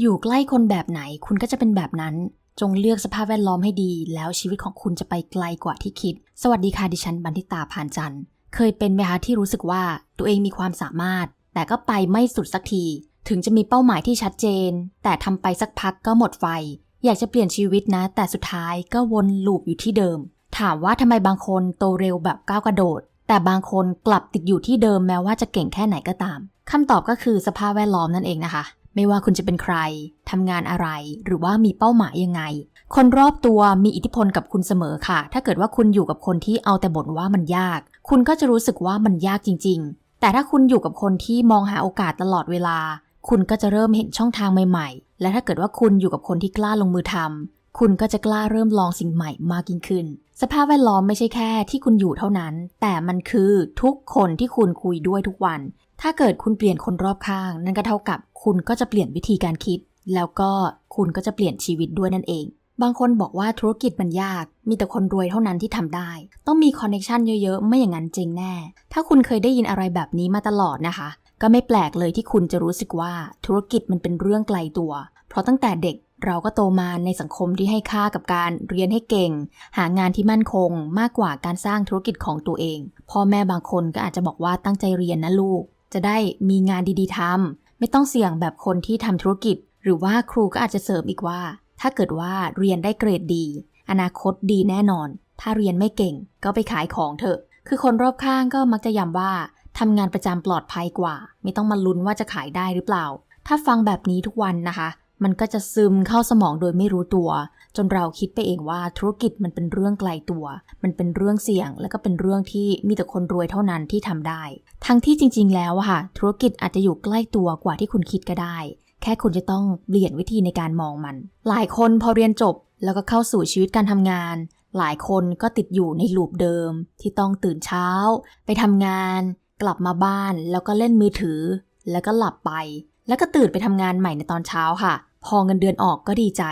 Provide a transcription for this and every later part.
อยู่ใกล้คนแบบไหนคุณก็จะเป็นแบบนั้น จงเลือกสภาพแวดล้อมให้ดี แล้วชีวิตของคุณจะไปไกลกว่าที่คิด สวัสดีค่ะดิฉันบันทิตาผ่านจันทร์ เคยเป็นไหมคะที่รู้สึกว่าตัวเองมีความสามารถ แต่ก็ไปไม่สุดสักที ถึงจะมีเป้าหมายที่ชัดเจน แต่ทำไปสักพักก็หมดไฟ อยากจะเปลี่ยนชีวิตนะ แต่สุดท้ายก็วนลูปอยู่ที่เดิม ถามว่าทำไมบางคนโตเร็วแบบก้าวกระโดด แต่บางคนกลับติดอยู่ที่เดิมแม้ว่าจะเก่งแค่ไหนก็ตามคำตอบก็คือสภาพแวดล้อมนั่นเองนะคะ ไม่ว่าคุณจะเป็นใคร ทำงานอะไร หรือว่ามีเป้าหมายยังไง คนรอบตัวมีอิทธิพลกับคุณเสมอค่ะ ถ้าเกิดว่าคุณอยู่กับคนที่เอาแต่บ่นว่ามันยาก คุณก็จะรู้สึกว่ามันยากจริง ๆ แต่ถ้าคุณอยู่กับคนที่มองหาโอกาสตลอดเวลา คุณก็จะเริ่มเห็นช่องทางใหม่ๆ และถ้าเกิดว่าคุณอยู่กับคนที่กล้าลงมือทำคุณก็จะกล้าเริ่มลองสิ่งใหม่มากยิ่งขึ้น สภาพแวดล้อมไม่ใช่แค่ที่คุณอยู่เท่านั้น แต่มันคือทุกคนที่คุณคุยด้วยทุกวัน ถ้าเกิดคุณเปลี่ยนคนรอบข้าง นั่นก็เท่ากับคุณก็จะเปลี่ยนวิธีการคิด แล้วก็คุณก็จะเปลี่ยนชีวิตด้วยนั่นเอง บางคนบอกว่าธุรกิจมันยาก มีแต่คนรวยเท่านั้นที่ทำได้ ต้องมีคอนเนคชันเยอะๆ ไม่อย่างนั้นจริงแน่ ถ้าคุณเคยได้ยินอะไรแบบนี้มาตลอดนะคะ ก็ไม่แปลกเลยที่คุณจะรู้สึกว่าธุรกิจมันเป็นเรื่องไกลตัว เพราะตั้งแต่เด็กเราก็โตมาในสังคมที่ให้ค่ากับการเรียนให้เก่ง หางานที่มั่นคง มากกว่าการสร้างธุรกิจของตัวเอง พ่อแม่บางคนก็อาจจะบอกว่าตั้งใจเรียนนะลูก จะได้มีงานดีๆทำไม่ต้องเสี่ยงแบบคนที่ทำธุรกิจ หรือว่าครูก็อาจจะเสริมอีกว่า ถ้าเกิดว่าเรียนได้เกรดดี อนาคตดีแน่นอน ถ้าเรียนไม่เก่งก็ไปขายของเถอะ คือคนรอบข้างก็มักจะย้ำว่าทำงานประจำปลอดภัยกว่า ไม่ต้องมาลุ้นว่าจะขายได้หรือเปล่า ถ้าฟังแบบนี้ทุกวันนะคะ มันก็จะซึมเข้าสมองโดยไม่รู้ตัว จนเราคิดไปเองว่าธุรกิจมันเป็นเรื่องไกลตัว มันเป็นเรื่องเสี่ยง และก็เป็นเรื่องที่มีแต่คนรวยเท่านั้นที่ทำได้ ทั้งที่จริง ๆ แล้วอะค่ะ ธุรกิจอาจจะอยู่ใกล้ตัวกว่าที่คุณคิดก็ได้ แค่คุณจะต้องเปลี่ยนวิธีในการมองมัน หลายคนพอเรียนจบแล้วก็เข้าสู่ชีวิตการทำงาน หลายคนก็ติดอยู่ในลูปเดิม ที่ต้องตื่นเช้า ไปทำงาน กลับมาบ้าน แล้วก็เล่นมือถือ แล้วก็หลับไป แล้วก็ตื่นไปทำงานใหม่ในตอนเช้าค่ะ พอเงินเดือนออกก็ดีใจ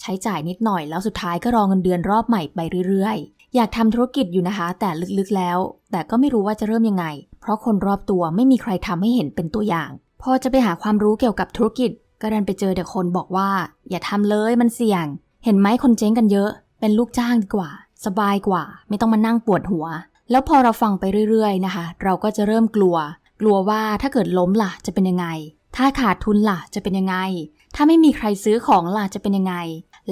ใช้จ่ายนิดหน่อยแล้วสุดท้ายก็รอเงินเดือนรอบใหม่ไปเรื่อยๆ อยากทำธุรกิจอยู่นะคะ แต่ลึกๆแล้ว แต่ก็ไม่รู้ว่าจะเริ่มยังไง เพราะคนรอบตัวไม่มีใครทำให้เห็นเป็นตัวอย่าง พอจะไปหาความรู้เกี่ยวกับธุรกิจ ก็ดันไปเจอแต่คนบอกว่า อย่าทำเลยมันเสี่ยง เห็นไหมคนเจ๊งกันเยอะ เป็นลูกจ้างดีกว่า สบายกว่า ไม่ต้องมานั่งปวดหัว แล้วพอเราฟังไปเรื่อยๆนะคะ เราก็จะเริ่มกลัว กลัวว่าถ้าเกิดล้มล่ะจะเป็นยังไง ถ้าขาดทุนล่ะจะเป็นยังไง ถ้าไม่มีใครซื้อของล่ะจะเป็นยังไง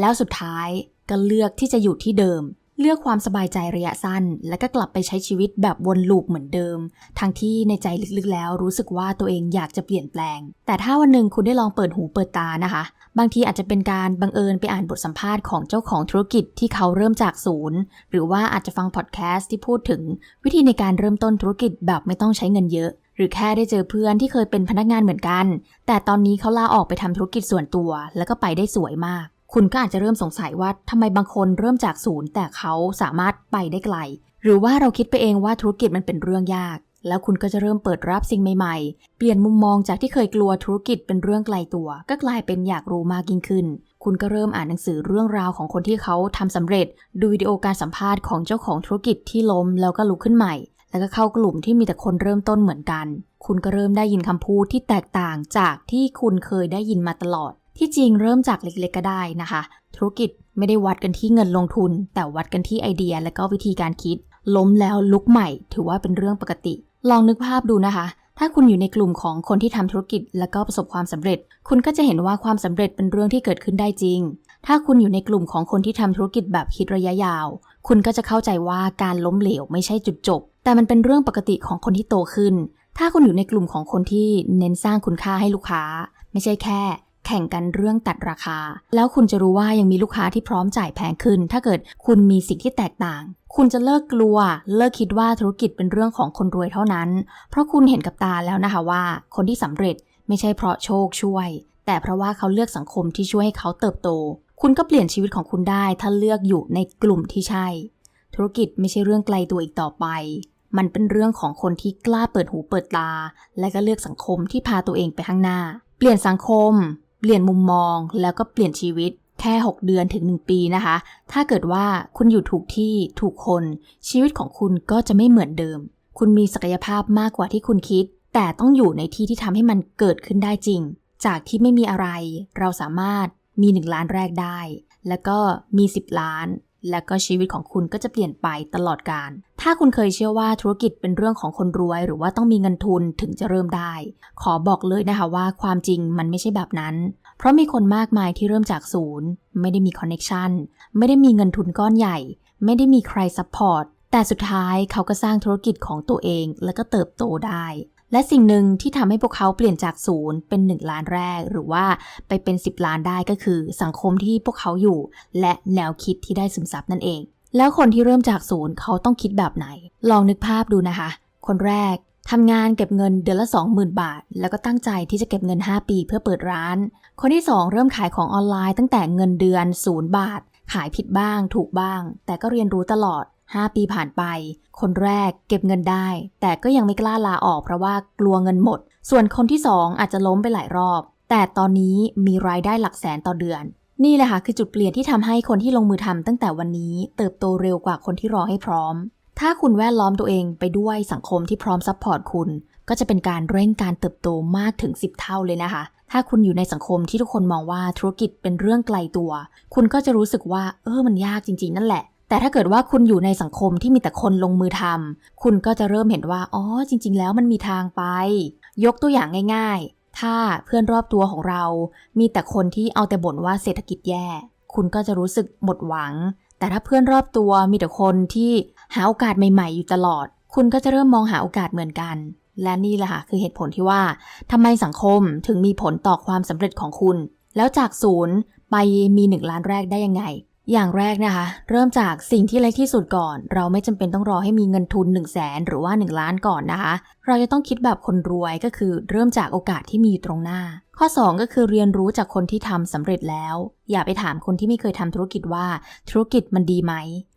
แล้วสุดท้ายก็เลือกที่จะอยู่ที่เดิม เลือกความสบายใจระยะสั้น แล้วก็กลับไปใช้ชีวิตแบบวนลูปเหมือนเดิม ทั้งที่ในใจลึกๆแล้ว รู้สึกว่าตัวเองอยากจะเปลี่ยนแปลง แต่ถ้าวันหนึ่งคุณได้ลองเปิดหูเปิดตานะคะ บางทีอาจจะเป็นการบังเอิญไปอ่านบทสัมภาษณ์ของเจ้าของธุรกิจที่เขาเริ่มจากศูนย์ หรือว่าอาจจะฟังพอดแคสต์ที่พูดถึง วิธีในการเริ่มต้นธุรกิจแบบไม่ต้องใช้เงินเยอะ หรือแค่ได้เจอเพื่อนที่เคยเป็นพนักงานเหมือนกัน แต่ตอนนี้เขาลาออกไปทำธุรกิจส่วนตัว แล้วก็ไปได้สวยมาก คุณก็อาจจะเริ่มสงสัยว่าทำไมบางคนเริ่มจากศูนย์ แต่เขาสามารถไปได้ไกล หรือว่าเราคิดไปเองว่าธุรกิจมันเป็นเรื่องยาก แล้วคุณก็จะเริ่มเปิดรับสิ่งใหม่ๆ เปลี่ยนมุมมองจากที่เคยกลัวธุรกิจเป็นเรื่องไกลตัว ก็กลายเป็นอยากรู้มากยิ่งขึ้น คุณก็เริ่มอ่านหนังสือเรื่องราวของคนที่เขาทำสำเร็จ ดูวิดีโอการสัมภาษณ์ของเจ้าของธุรกิจที่ล้มแล้วก็ลุกขึ้นใหม่ แล้วก็เข้ากลุ่มที่มีแต่คนเริ่มต้นเหมือนกัน คุณก็เริ่มได้ยินคำพูดที่แตกต่างจากที่คุณเคยได้ยินมาตลอด ที่จริงเริ่มจากเล็กๆก็ได้นะคะ ธุรกิจไม่ได้วัดกันที่เงินลงทุน แต่วัดกันที่ไอเดีย และก็วิธีการคิด ล้มแล้วลุกใหม่ ถือว่าเป็นเรื่องปกติ ลองนึกภาพดูนะคะ ถ้าคุณอยู่ในกลุ่มของคนที่ทำธุรกิจ และก็ประสบความสำเร็จ คุณก็จะเห็นว่าความสำเร็จเป็นเรื่องที่เกิดขึ้นได้จริง ถ้าคุณอยู่ในกลุ่มของคนที่ทำธุรกิจแบบคิดระยะยาว คุณก็จะเข้าใจว่าการล้มเหลวไม่ใช่จุดจบ แต่มันเป็นเรื่องปกติของคนที่โตขึ้น ถ้าคุณอยู่ในกลุ่มของคนที่เน้นสร้างคุณค่าให้ลูกค้า ไม่ใช่แค่ แข่งกันเรื่องตัดราคา แล้วคุณจะรู้ว่ายังมีลูกค้าที่พร้อมจ่ายแพงขึ้น ถ้าเกิดคุณมีสิ่งที่แตกต่าง คุณจะเลิกกลัว เลิกคิดว่าธุรกิจเป็นเรื่องของคนรวยเท่านั้น เพราะคุณเห็นกับตาแล้วนะคะว่า คนที่สำเร็จไม่ใช่เพราะโชคช่วย แต่เพราะว่าเขาเลือกสังคมที่ช่วยให้เขาเติบโต คุณก็เปลี่ยนชีวิตของคุณได้ถ้าเลือกอยู่ในกลุ่มที่ใช่ ธุรกิจไม่ใช่เรื่องไกลตัวอีกต่อไป มันเป็นเรื่องของคนที่กล้าเปิดหูเปิดตา และก็เลือกสังคมที่พาตัวเองไปข้างหน้า เปลี่ยนสังคม เปลี่ยนมุมมอง แล้วก็เปลี่ยนชีวิตแค่ 6 เดือนถึง 1 ปีนะคะ ถ้าเกิดว่าคุณอยู่ถูกที่ถูกคน ชีวิตของคุณก็จะไม่เหมือนเดิม คุณมีศักยภาพมากกว่าที่คุณคิด แต่ต้องอยู่ในที่ที่ทำให้มันเกิดขึ้นได้จริง จากที่ไม่มีอะไร เราสามารถ มี 1 ล้านแรกได้ แล้วก็มี 10 ล้าน แล้วก็ชีวิตของคุณก็จะเปลี่ยนไปตลอดกาลถ้าคุณเคยเชื่อว่าธุรกิจเป็นเรื่องของคนรวย หรือว่าต้องมีเงินทุนถึงจะเริ่มได้ ขอบอกเลยนะคะว่าความจริงมันไม่ใช่แบบนั้น เพราะมีคนมากมายที่เริ่มจากศูนย์ ไม่ได้มีคอนเน็ชันไม่ได้มีเงินทุนก้อนใหญ่ ไม่ได้มีใครซัพพอร์ตแต่สุดท้ายเขาก็สร้างธุรกิจของตัวเอง แล้วก็เติบโตได้ และสิ่งหนึ่งที่ทำให้พวกเขาเปลี่ยนจากศูนย์เป็น 1 ล้านแรก หรือว่าไปเป็น 10 ล้านได้ก็คือ สังคมที่พวกเขาอยู่ และแนวคิดที่ได้ซึมซับนั่นเอง แล้วคนที่เริ่มจากศูนย์เขาต้องคิดแบบไหน ลองนึกภาพดูนะคะ คนแรกทำงานเก็บเงินเดือนละ 20,000 บาท แล้วก็ตั้งใจที่จะเก็บเงิน 5 ปีเพื่อเปิดร้าน คนที่ 2 เริ่มขายของออนไลน์ตั้งแต่เงินเดือน 0 บาท ขายผิดบ้าง ถูกบ้าง แต่ก็เรียนรู้ตลอด 5 ปีผ่านไป คนแรกเก็บเงินได้ แต่ก็ยังไม่กล้าลาออกเพราะว่ากลัวเงินหมด ส่วนคนที่ 2 อาจจะล้มไปหลายรอบ แต่ตอนนี้มีรายได้หลักแสนต่อเดือน นี่แหละค่ะคือจุดเปลี่ยนที่ทำให้คนที่ลงมือทำตั้งแต่วันนี้ เติบโตเร็วกว่าคนที่รอให้พร้อม ถ้าคุณแวดล้อมตัวเองไปด้วยสังคมที่พร้อมซัพพอร์ตคุณ ก็จะเป็นการเร่งการเติบโตมากถึง 10 เท่าเลยนะคะถ้าคุณอยู่ในสังคมที่ทุกคนมองว่าธุรกิจเป็นเรื่องไกลตัว คุณก็จะรู้สึกว่า เออมันยากจริง ๆ นั่นแหละ แต่ถ้าเกิดว่าคุณอยู่ในสังคมที่มีแต่คนลงมือทำคุณก็จะเริ่มเห็นว่า อ๋อ จริง ๆ แล้วมันมีทางไป ยกตัวอย่างง่าย ๆ ถ้าเพื่อนรอบตัวของเรา มีแต่คนที่เอาแต่บ่นว่าเศรษฐกิจแย่ คุณก็จะรู้สึกหมดหวัง แต่ถ้าเพื่อนรอบตัวมีแต่คนที่หาโอกาสใหม่ ๆ อยู่ตลอด คุณก็จะเริ่มมองหาโอกาสเหมือนกัน และนี่แหละค่ะคือเหตุผลที่ว่าทำไมสังคมถึงมีผลต่อความสำเร็จของคุณ แล้วจากศูนย์ไปมีหนึ่งล้านแรกได้ยังไง อย่างแรกนะคะ เริ่มจากสิ่งที่เล็กที่สุดก่อน เราไม่จำเป็นต้องรอให้มีเงินทุน 1 0 0 0 0แสนหรือว่า 1 ล้านก่อนนะคะ เราจะต้องคิดแบบคนรวยก็คือเริ่มจากโอกาสที่มีอยู่ตรงหน้า ข้อ 2 ก็คือเรียนรู้จากคนที่ทำสำเร็จแล้ว อย่าไปถามคนที่ไม่เคยทำธุรกิจว่าธุรกิจมันดีไหม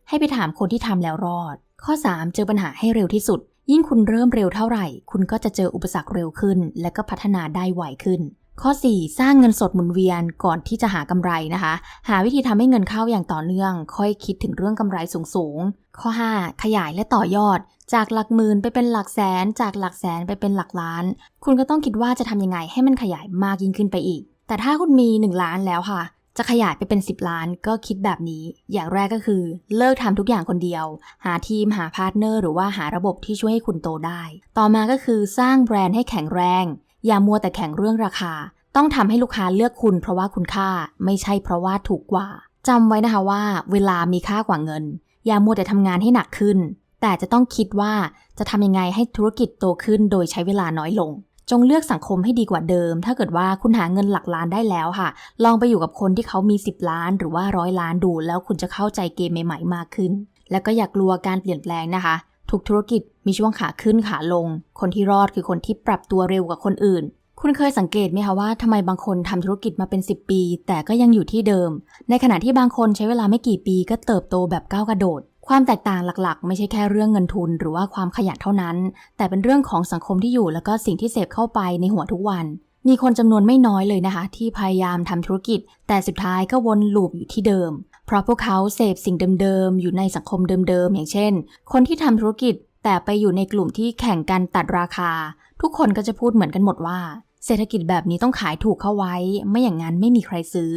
ให้ไปถามคนที่ทำแล้วรอด ข้อ 3 เจอปัญหาให้เร็วที่สุด ยิ่งคุณเริ่มเร็วเท่าไหร่ คุณก็จะเจออุปสรรคเร็วขึ้น และก็พัฒนาได้ไวขึ้น ข้อ 4 สร้างเงินสดหมุนเวียนก่อนที่จะหากำไรนะคะ หาวิธีทำให้เงินเข้าอย่างต่อเนื่อง ค่อยคิดถึงเรื่องกำไรสูงๆ ข้อ 5 ขยายและต่อยอด จากหลักหมื่นไปเป็นหลักแสน จากหลักแสนไปเป็นหลักล้าน คุณก็ต้องคิดว่าจะทำยังไงให้มันขยายมากยิ่งขึ้นไปอีก แต่ถ้าคุณมี 1 ล้านแล้วค่ะ จะขยายไปเป็น 10 ล้านก็คิดแบบนี้ อย่างแรกก็คือ เลิกทำทุกอย่างคนเดียว หาทีมหาพาร์ทเนอร์หรือว่าหาระบบที่ช่วยให้คุณโตได้ ต่อมาก็คือสร้างแบรนด์ให้แข็งแรง อย่ามัวแต่แข่งเรื่องราคา ต้องทำให้ลูกค้าเลือกคุณเพราะว่าคุณค่าไม่ใช่เพราะว่าถูกกว่าจำไว้นะคะว่า เวลามีค่ากว่าเงิน อย่ามัวแต่ทำงานให้หนักขึ้น แต่จะต้องคิดว่าจะทำยังไงให้ธุรกิจโตขึ้นโดยใช้เวลาน้อยลง จงเลือกสังคมให้ดีกว่าเดิม ถ้าเกิดว่าคุณหาเงินหลักล้านได้แล้วค่ะ ลองไปอยู่กับคนที่เขามี 10 ล้าน หรือว่าร้อยล้านดู แล้วคุณจะเข้าใจเกมใหม่ๆมากขึ้น แล้วก็อย่ากลัวการเปลี่ยนแปลงนะคะ ทุกธุรกิจมีช่วงขาขึ้นขาลง คนที่รอดคือคนที่ปรับตัวเร็วกว่าคนอื่น คุณเคยสังเกตไหมคะว่าทำไมบางคนทำธุรกิจมาเป็น 10 ปี แต่ก็ยังอยู่ที่เดิม ในขณะที่บางคนใช้เวลาไม่กี่ปีก็เติบโตแบบก้าวกระโดด ความแตกต่างหลักๆ ไม่ใช่แค่เรื่องเงินทุน หรือว่าความขยันเท่านั้น แต่เป็นเรื่องของสังคมที่อยู่แล้วก็สิ่งที่เสพเข้าไปในหัวทุกวัน มีคนจำนวนไม่น้อยเลยนะคะ ที่พยายามทำธุรกิจ แต่สุดท้ายก็วนลูปอยู่ที่เดิม เพราะพวกเขาเสพสิ่งเดิมๆ อยู่ในสังคมเดิมๆ อย่างเช่น คนที่ทำธุรกิจแต่ไปอยู่ในกลุ่มที่แข่งกันตัดราคา ทุกคนก็จะพูดเหมือนกันหมดว่า เศรษฐกิจแบบนี้ต้องขายถูกเข้าไว้ ไม่อย่างนั้นไม่มีใครซื้อ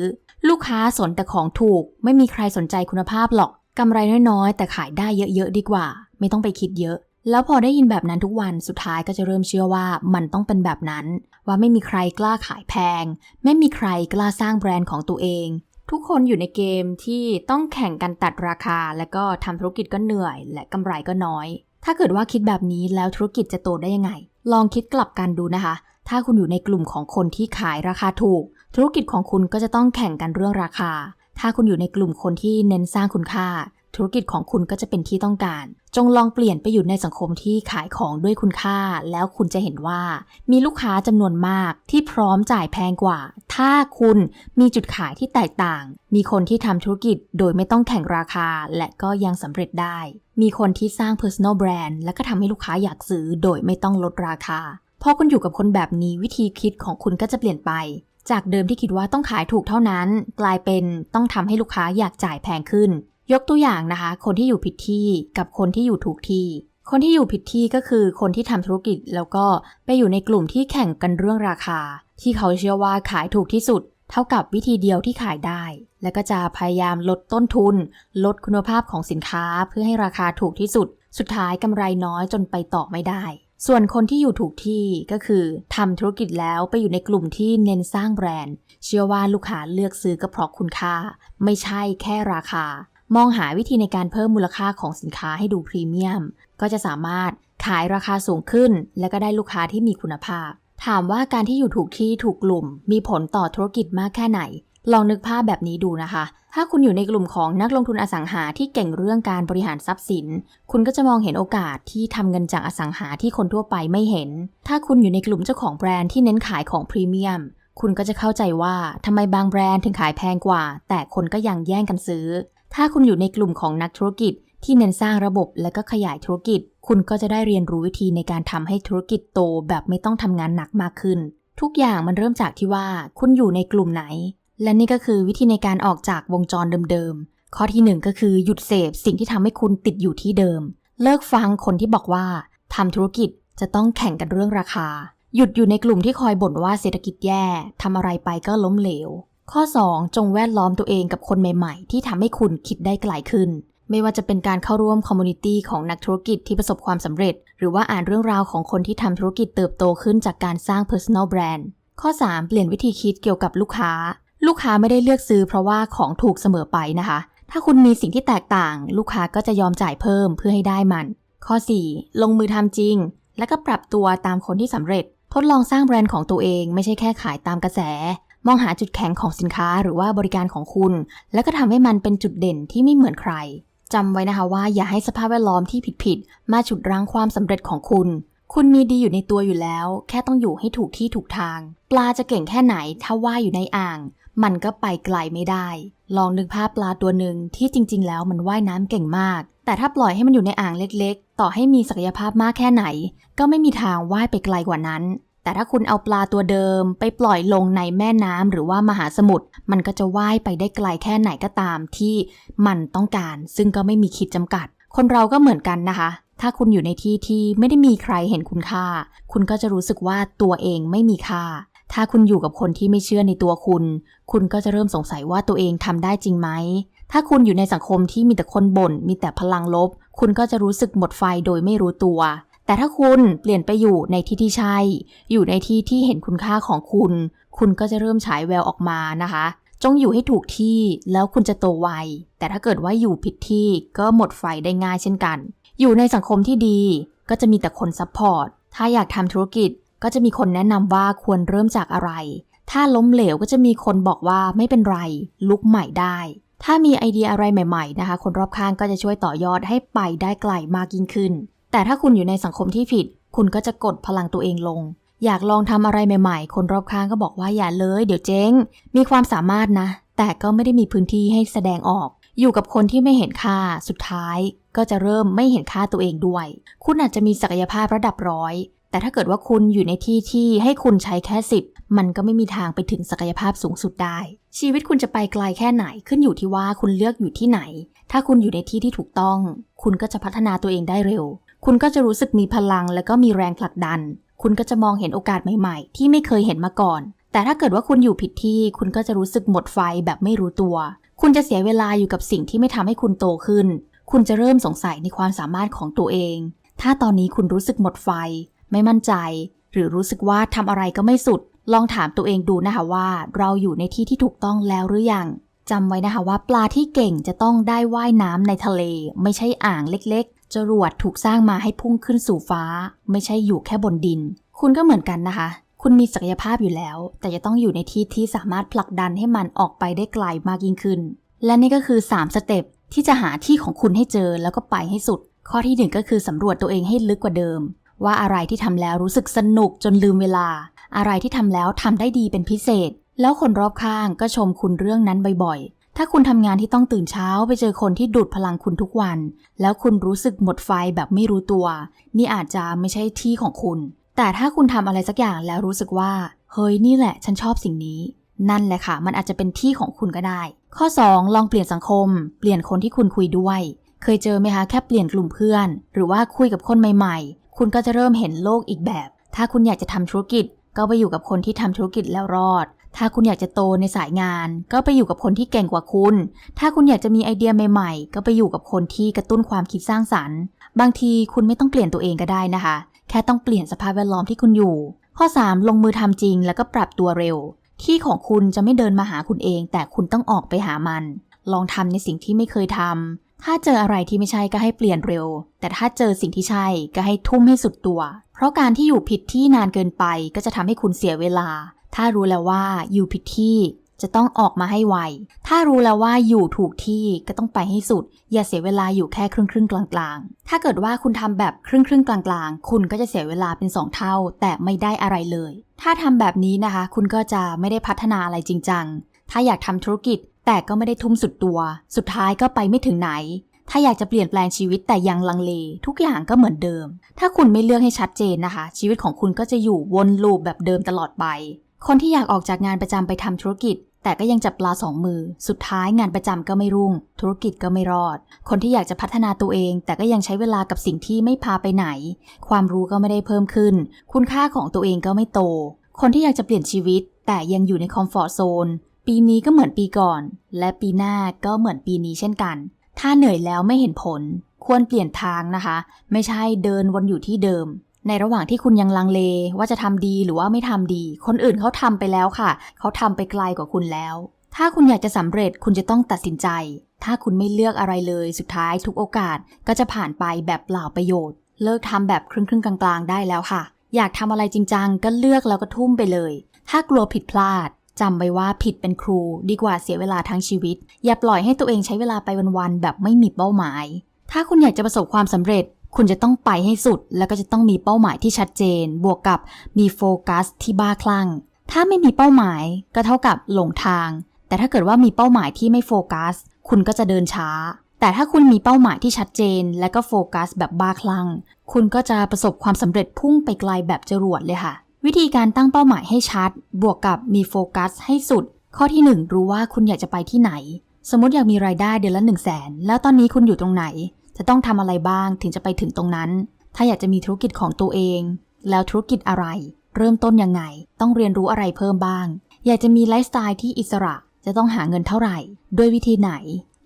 ลูกค้าสนแต่ของถูก ไม่มีใครสนใจคุณภาพหรอกกำไรน้อยๆ แต่ขายได้เยอะๆ ดีกว่า ไม่ต้องไปคิดเยอะ แล้วพอได้ยินแบบนั้นทุกวันสุดท้ายก็จะเริ่มเชื่อว่ามันต้องเป็นแบบนั้น ว่าไม่มีใครกล้าขายแพง ไม่มีใครกล้าสร้างแบรนด์ของตัวเอง ทุกคนอยู่ในเกมที่ต้องแข่งกันตัดราคา และก็ทำธุรกิจก็เหนื่อย และกำไรก็น้อย ถ้าเกิดว่าคิดแบบนี้แล้วธุรกิจจะโตได้ยังไง ลองคิดกลับกันดูนะคะ ถ้าคุณอยู่ในกลุ่มของคนที่ขายราคาถูก ธุรกิจของคุณก็จะต้องแข่งกันเรื่องราคา ถ้าคุณอยู่ในกลุ่มคนที่เน้นสร้างคุณค่า ธุรกิจของคุณก็จะเป็นที่ต้องการ จงลองเปลี่ยนไปอยู่ในสังคมที่ขายของด้วยคุณค่า แล้วคุณจะเห็นว่า มีลูกค้าจำนวนมากที่พร้อมจ่ายแพงกว่า ถ้าคุณมีจุดขายที่แตกต่าง มีคนที่ทำธุรกิจโดยไม่ต้องแข่งราคา และก็ยังสำเร็จได้ มีคนที่สร้าง personal brand และก็ทำให้ลูกค้าอยากซื้อโดยไม่ต้องลดราคาพอคุณอยู่กับคนแบบนี้วิธีคิดของคุณก็จะเปลี่ยนไป จากเดิมที่คิดว่าต้องขายถูกเท่านั้น กลายเป็นต้องทำให้ลูกค้าอยากจ่ายแพงขึ้น ยกตัวอย่างนะคะ คนที่อยู่ผิดที่กับคนที่อยู่ถูกที่ คนที่อยู่ผิดที่ก็คือคนที่ทำธุรกิจแล้วก็ไปอยู่ในกลุ่มที่แข่งกันเรื่องราคา ที่เขาเชื่อว่าขายถูกที่สุด เท่ากับวิธีเดียวที่ขายได้ และก็จะพยายามลดต้นทุน ลดคุณภาพของสินค้าเพื่อให้ราคาถูกที่สุด สุดท้ายกำไรน้อยจนไปต่อไม่ได้ส่วนคนที่อยู่ถูกที่ก็คือทำธุรกิจแล้วไปอยู่ในกลุ่มที่เน้นสร้างแบรนด์ เชื่อว่าลูกค้าเลือกซื้อก็เพราะคุณค่า ไม่ใช่แค่ราคา มองหาวิธีในการเพิ่มมูลค่าของสินค้าให้ดูพรีเมียม ก็จะสามารถขายราคาสูงขึ้น และก็ได้ลูกค้าที่มีคุณภาพ ถามว่าการที่อยู่ถูกที่ถูกกลุ่ม มีผลต่อธุรกิจมากแค่ไหน ลองนึกภาพแบบนี้ดูนะคะ ถ้าคุณอยู่ในกลุ่มของนักลงทุนอสังหาที่เก่งเรื่องการบริหารทรัพย์สิน คุณก็จะมองเห็นโอกาสที่ทำเงินจากอสังหาที่คนทั่วไปไม่เห็น ถ้าคุณอยู่ในกลุ่มเจ้าของแบรนด์ที่เน้นขายของพรีเมียมคุณก็จะเข้าใจว่าทำไมบางแบรนด์ถึงขายแพงกว่า แต่คนก็ยังแย่งกันซื้อ ถ้าคุณอยู่ในกลุ่มของนักธุรกิจที่เน้นสร้างระบบและก็ขยายธุรกิจ คุณก็จะได้เรียนรู้วิธีในการทำให้ธุรกิจโตแบบไม่ต้องทำงานหนักมากขึ้น ทุกอย่างมันเริ่มจากที่ว่าคุณอยู่ในกลุ่มไหน และนี่ก็คือวิธีในการออกจากวงจรเดิมๆ ข้อที่หนึ่งก็คือหยุดเสพสิ่งที่ทำให้คุณติดอยู่ที่เดิม เลิกฟังคนที่บอกว่าทำธุรกิจจะต้องแข่งกันเรื่องราคา หยุดอยู่ในกลุ่มที่คอยบ่นว่าเศรษฐกิจแย่ทำอะไรไปก็ล้มเหลว ข้อ 2 จงแวดล้อมตัวเองกับคนใหม่ๆ ที่ทำให้คุณคิดได้ไกลขึ้น ไม่ว่าจะเป็นการเข้าร่วมคอมมูนิตี้ของนักธุรกิจที่ประสบความสำเร็จ หรือว่าอ่านเรื่องราวของคนที่ทำธุรกิจเติบโตขึ้นจากการสร้าง personal brand ข้อ 3 เปลี่ยนวิธีคิดเกี่ยวกับลูกค้า ลูกค้าไม่ได้เลือกซื้อเพราะว่าของถูกเสมอไปนะคะ ถ้าคุณมีสิ่งที่แตกต่าง ลูกค้าก็จะยอมจ่ายเพิ่มเพื่อให้ได้มัน ข้อ 4 ลงมือทำจริง แล้วก็ปรับตัวตามคนที่สำเร็จ ทดลองสร้างแบรนด์ของตัวเอง ไม่ใช่แค่ขายตามกระแส มองหาจุดแข็งของสินค้าหรือว่าบริการของคุณ แล้วก็ทำให้มันเป็นจุดเด่นที่ไม่เหมือนใครจำไว้นะคะว่าอย่าให้สภาพแวดล้อมที่ผิดๆมาฉุดรั้งความสำเร็จของคุณ คุณมีดีอยู่ในตัวอยู่แล้ว แค่ต้องอยู่ให้ถูกที่ถูกทาง ปลาจะเก่งแค่ไหนถ้าว่ายอยู่ในอ่าง มันก็ไปไกลไม่ได้ ลองนึกภาพปลาตัวหนึ่งที่จริง ๆ แล้วมันว่ายน้ำเก่งมาก แต่ถ้าปล่อยให้มันอยู่ในอ่างเล็ก ๆ ต่อให้มีศักยภาพมากแค่ไหน ก็ไม่มีทางว่ายไปไกลกว่านั้น แต่ถ้าคุณเอาปลาตัวเดิมไปปล่อยลงในแม่น้ำหรือว่ามหาสมุทรมันก็จะว่ายไปได้ไกลแค่ไหนก็ตามที่มันต้องการ ซึ่งก็ไม่มีขีดจำกัด คนเราก็เหมือนกันนะคะ ถ้าคุณอยู่ในที่ที่ไม่ได้มีใครเห็นคุณค่า คุณก็จะรู้สึกว่าตัวเองไม่มีค่า ถ้าคุณอยู่กับคนที่ไม่เชื่อในตัวคุณ คุณก็จะเริ่มสงสัยว่าตัวเองทำได้จริงไหมถ้าคุณอยู่ในสังคมที่มีแต่คนบ่น มีแต่พลังลบ คุณก็จะรู้สึกหมดไฟโดยไม่รู้ตัว แต่ถ้าคุณเปลี่ยนไปอยู่ในที่ที่ใช่ อยู่ในที่ที่เห็นคุณค่าของคุณ คุณก็จะเริ่มฉายแววออกมานะคะ จงอยู่ให้ถูกที่แล้วคุณจะโตไว แต่ถ้าเกิดว่าอยู่ผิดที่ก็หมดไฟได้ง่ายเช่นกัน อยู่ในสังคมที่ดีก็จะมีแต่คนซัพพอร์ต ถ้าอยากทำธุรกิจก็จะมีคนแนะนำว่าควรเริ่มจากอะไร ถ้าล้มเหลวก็จะมีคนบอกว่าไม่เป็นไร ลุกใหม่ได้ ถ้ามีไอเดียอะไรใหม่ ๆ นะคะ คนรอบข้างก็จะช่วยต่อยอดให้ไปได้ไกลมากยิ่งขึ้น แต่ถ้าคุณอยู่ในสังคมที่ผิด คุณก็จะกดพลังตัวเองลง อยากลองทำอะไรใหม่ๆ คนรอบข้างก็บอกว่าอย่าเลย เดี๋ยวเจ๊ง มีความสามารถนะ แต่ก็ไม่ได้มีพื้นที่ให้แสดงออก อยู่กับคนที่ไม่เห็นค่า สุดท้าย ก็จะเริ่มไม่เห็นค่าตัวเองด้วย คุณอาจจะมีศักยภาพระดับร้อย แต่ถ้าเกิดว่าคุณอยู่ในที่ที่ให้คุณใช้แค่สิบมันก็ไม่มีทางไปถึงศักยภาพสูงสุดได้ ชีวิตคุณจะไปไกลแค่ไหนขึ้นอยู่ที่ว่าคุณเลือกอยู่ที่ไหน ถ้าคุณอยู่ในที่ที่ถูกต้อง คุณก็จะพัฒนาตัวเองได้เร็ว คุณก็จะรู้สึกมีพลัง และก็มีแรงผลักดัน คุณก็จะมองเห็นโอกาสใหม่ๆ ที่ไม่เคยเห็นมาก่อน แต่ถ้าเกิดว่าคุณอยู่ผิดที่ คุณก็จะรู้สึกหมดไฟแบบไม่รู้ตัว คุณจะเสียเวลาอยู่กับสิ่งที่ไม่ทำให้คุณโตขึ้น คุณจะเริ่มสงสัยในความสามารถของตัวเอง ถ้าตอนนี้คุณรู้สึกหมดไฟ ไม่มั่นใจ หรือรู้สึกว่าทำอะไรก็ไม่สุด ลองถามตัวเองดูนะคะว่า เราอยู่ในที่ที่ถูกต้องแล้วหรือยังจำไว้นะคะว่าปลาที่เก่งจะต้องได้ว่ายน้ำในทะเล ไม่ใช่อ่างเล็กๆ จรวดถูกสร้างมาให้พุ่งขึ้นสู่ฟ้า ไม่ใช่อยู่แค่บนดิน คุณก็เหมือนกันนะคะ คุณมีศักยภาพอยู่แล้ว แต่จะต้องอยู่ในที่ที่สามารถผลักดันให้มันออกไปได้ไกลมากยิ่งขึ้น และนี่ก็คือ 3 สเต็ปที่จะหาที่ของคุณให้เจอแล้วก็ไปให้สุด ข้อที่ 1 ก็คือสำรวจตัวเองให้ลึกกว่าเดิม ว่าอะไรที่ทำแล้วรู้สึกสนุกจนลืมเวลา อะไรที่ทำแล้วทำได้ดีเป็นพิเศษ แล้วคนรอบข้างก็ชมคุณเรื่องนั้นบ่อยๆ ถ้าคุณทำงานที่ต้องตื่นเช้าไปเจอคนที่ดูดพลังคุณทุกวัน แล้วคุณรู้สึกหมดไฟแบบไม่รู้ตัว นี่อาจจะไม่ใช่ที่ของคุณ แต่ถ้าคุณทำอะไรสักอย่างแล้วรู้สึกว่า เฮ้ยนี่แหละ ฉันชอบสิ่งนี้ นั่นแหละค่ะ มันอาจจะเป็นที่ของคุณก็ได้ ข้อ 2 ลองเปลี่ยนสังคม เปลี่ยนคนที่คุณคุยด้วย เคยเจอไหมคะแค่เปลี่ยนกลุ่มเพื่อน หรือว่าคุยกับคนใหม่ ๆ คุณก็จะเริ่มเห็นโลกอีกแบบ ถ้าคุณอยากจะทำธุรกิจ ก็ไปอยู่กับคนที่ทำธุรกิจแล้วรอด ถ้าคุณอยากจะโตในสายงาน ก็ไปอยู่กับคนที่เก่งกว่าคุณ ถ้าคุณอยากจะมีไอเดียใหม่ๆ ก็ไปอยู่กับคนที่กระตุ้นความคิดสร้างสรรค์ บางทีคุณไม่ต้องเปลี่ยนตัวเองก็ได้นะคะ แค่ต้องเปลี่ยนสภาพแวดล้อมที่คุณอยู่ ข้อ 3 ลงมือทำจริง แล้วก็ปรับตัวเร็ว ที่ของคุณจะไม่เดินมาหาคุณเอง แต่คุณต้องออกไปหามัน ลองทำในสิ่งที่ไม่เคยทำถ้าเจออะไรที่ไม่ใช่ก็ให้เปลี่ยนเร็ว แต่ถ้าเจอสิ่งที่ใช่ก็ให้ทุ่มให้สุดตัว เพราะการที่อยู่ผิดที่นานเกินไปก็จะทำให้คุณเสียเวลา ถ้ารู้แล้วว่าอยู่ผิดที่จะต้องออกมาให้ไว ถ้ารู้แล้วว่าอยู่ถูกที่ก็ต้องไปให้สุด อย่าเสียเวลาอยู่แค่ครึ่งครึ่งๆกลางๆถ้าเกิดว่าคุณทำแบบครึ่งครึ่งๆกลางๆคุณก็จะเสียเวลาเป็น 2 เท่า แต่ไม่ได้อะไรเลย ถ้าทำแบบนี้นะคะ คุณก็จะไม่ได้พัฒนาอะไรจริงจัง ถ้าอยากทำธุรกิจแต่ก็ไม่ได้ทุ่มสุดตัว สุดท้ายก็ไปไม่ถึงไหน ถ้าอยากจะเปลี่ยนแปลงชีวิตแต่ยังลังเล ทุกอย่างก็เหมือนเดิม ถ้าคุณไม่เลือกให้ชัดเจนนะคะ ชีวิตของคุณก็จะอยู่วนลูปแบบเดิมตลอดไป คนที่อยากออกจากงานประจำไปทำธุรกิจ แต่ก็ยังจับปลาสองมือ สุดท้ายงานประจำก็ไม่รุ่ง ธุรกิจก็ไม่รอด คนที่อยากจะพัฒนาตัวเอง แต่ก็ยังใช้เวลากับสิ่งที่ไม่พาไปไหน ความรู้ก็ไม่ได้เพิ่มขึ้น คุณค่าของตัวเองก็ไม่โต คนที่อยากจะเปลี่ยนชีวิต แต่ยังอยู่ในคอมฟอร์ทโซนปีนี้ก็เหมือนปีก่อน และปีหน้าก็เหมือนปีนี้เช่นกัน ถ้าเหนื่อยแล้วไม่เห็นผล ควรเปลี่ยนทางนะคะ ไม่ใช่เดินวนอยู่ที่เดิม ในระหว่างที่คุณยังลังเลว่าจะทำดีหรือว่าไม่ทำดี คนอื่นเขาทำไปแล้วค่ะ เขาทำไปไกลกว่าคุณแล้ว ถ้าคุณอยากจะสำเร็จคุณจะต้องตัดสินใจ ถ้าคุณไม่เลือกอะไรเลยสุดท้ายทุกโอกาสก็จะผ่านไปแบบเปล่าประโยชน์ เลิกทำแบบครึ่งครึ่งๆกลางๆ ได้แล้วค่ะ อยากทำอะไรจริงจังก็เลือกแล้วก็ทุ่มไปเลย ถ้ากลัวผิดพลาดจำไว้ว่าผิดเป็นครูดีกว่าเสียเวลาทั้งชีวิต อย่าปล่อยให้ตัวเองใช้เวลาไปวันๆแบบไม่มีเป้าหมาย ถ้าคุณอยากจะประสบความสำเร็จ คุณจะต้องไปให้สุด แล้วก็จะต้องมีเป้าหมายที่ชัดเจน บวกกับมีโฟกัสที่บ้าคลั่ง ถ้าไม่มีเป้าหมายก็เท่ากับหลงทาง แต่ถ้าเกิดว่ามีเป้าหมายที่ไม่โฟกัส คุณก็จะเดินช้า แต่ถ้าคุณมีเป้าหมายที่ชัดเจน และก็โฟกัสแบบบ้าคลั่ง คุณก็จะประสบความสำเร็จพุ่งไปไกลแบบจรวดเลยค่ะ วิธีการตั้งเป้าหมายให้ชัด บวกกับมีโฟกัสให้สุด ข้อที่ 1 รู้ว่าคุณอยากจะไปที่ไหน สมมติอยากมีรายได้เดือนละ 1 0 0 0 0แสนแล้วตอนนี้คุณอยู่ตรงไหน จะต้องทำอะไรบ้างถึงจะไปถึงตรงนั้น ถ้าอยากจะมีธุรกิจของตัวเอง แล้วธุรกิจอะไร เริ่มต้นยังไง ต้องเรียนรู้อะไรเพิ่มบ้าง อยากจะมีไลฟ์สไตล์ที่อิสระ จะต้องหาเงินเท่าไหร่ ด้วยวิธีไหน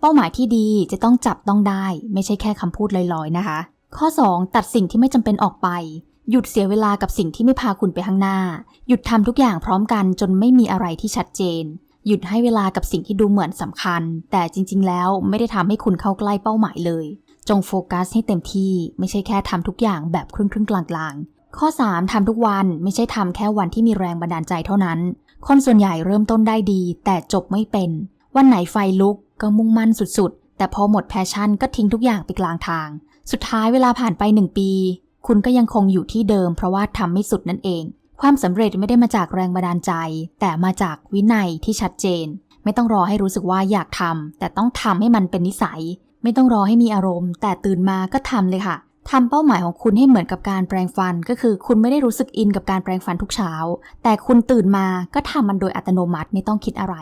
เป้าหมายที่ดีจะต้องจับต้องได้ ไม่ใช่แค่คำพูดลอยๆนะคะ ข้อ 2 ตัดสิ่งที่ไม่จำเป็นออกไป หยุดเสียเวลากับสิ่งที่ไม่พาคุณไปข้างหน้า หยุดทำทุกอย่างพร้อมกันจนไม่มีอะไรที่ชัดเจนหยุดให้เวลากับสิ่งที่ดูเหมือนสำคัญ แต่จริง ๆ แล้วไม่ได้ทำให้คุณเข้าใกล้เป้าหมายเลย จงโฟกัสให้เต็มที่ไม่ใช่แค่ทำทุกอย่างแบบครึ่งครึ่งๆกลางข้อ 3ทำทุกวันไม่ใช่ทำแค่วันที่มีแรงบันดาลใจเท่านั้น คนส่วนใหญ่เริ่มต้นได้ดี แต่จบไม่เป็น วันไหนไฟลุกก็มุ่งมั่นสุดๆ แต่พอหมดแพชชั่นก็ทิ้งทุกอย่างไปกลางทาง สุดท้ายเวลาผ่านไปหนึ่งปี คุณก็ยังคงอยู่ที่เดิม เพราะว่าทำไม่สุดนั่นเอง ความสำเร็จไม่ได้มาจากแรงบันดาลใจ แต่มาจากวินัยที่ชัดเจน ไม่ต้องรอให้รู้สึกว่าอยากทำแต่ต้องทำให้มันเป็นนิสัย ไม่ต้องรอให้มีอารมณ์ แต่ตื่นมาก็ทำเลยค่ะทำเป้าหมายของคุณให้เหมือนกับการแปรงฟัน ก็คือคุณไม่ได้รู้สึกอินกับการแปรงฟันทุกเช้า แต่คุณตื่นมาก็ทำมันโดยอัตโนมัติไม่ต้องคิดอะไร